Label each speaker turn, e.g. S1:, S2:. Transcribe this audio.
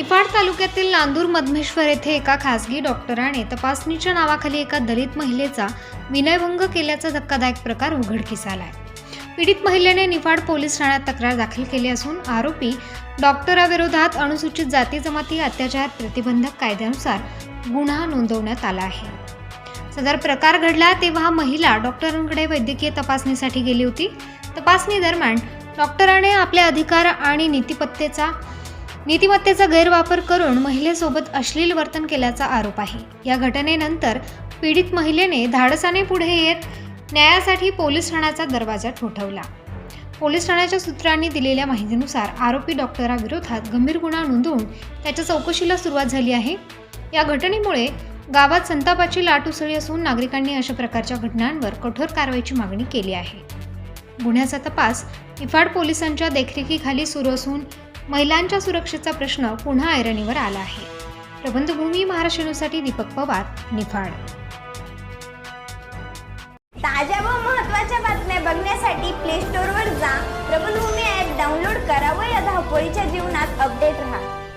S1: निफाड तालुक्यातील नांदूर मधमेश्वर येथे एका खासगी डॉक्टराने तपासणीच्या नावाखाली एका दलित महिलेचा विनयभंग केल्याचा धक्कादायक प्रकार उघडकीस आलाय. पीडित महिलेने निफाड पोलीस ठाण्यात तक्रार दाखल केली असून आरोपी डॉक्टराविरोधात अनुसूचित जाती जमाती अत्याचार प्रतिबंधक कायद्यानुसार गुन्हा नोंदवण्यात आला आहे. सदर प्रकार घडला तेव्हा महिला डॉक्टरांकडे वैद्यकीय तपासणीसाठी गेली होती. तपासणी दरम्यान डॉक्टराने आपले अधिकार आणि नीतिपत्तेचा नीतिमत्तेचा गैरवापर करून महिलेसोबत अश्लील वर्तन केल्याचा आरोप आहे. या घटनेनंतर पीडित महिलेने धाडसाने पुढे येत न्यायासाठी पोलीस ठाण्याचा दरवाजा ठोठवला. पोलीस ठाण्याच्या सूत्रांनी दिलेल्या माहितीनुसार आरोपी डॉक्टराविरोधात गंभीर गुन्हा नोंदवून त्याच्या चौकशीला सुरुवात झाली आहे. या घटनेमुळे गावात संतापाची लाट उसळी असून नागरिकांनी अशा प्रकारच्या घटनांवर कठोर कारवाईची मागणी केली आहे. गुन्ह्याचा तपास इफाड पोलिसांच्या देखरेखीखाली सुरू असून महिलांच्या सुरक्षेचा प्रश्न पुन्हा ऐरणीवर आला आहे. प्रबंधभूमी महाराष्ट्रासाठी दीपक पवार निफाड.
S2: ताज्या व महत्त्वाच्या बातम्या बघण्यासाठी प्ले स्टोअरवर जा. प्रबंधभूमी ॲप डाउनलोड करा व या धावपळीच्या जीवनात अपडेट राहा.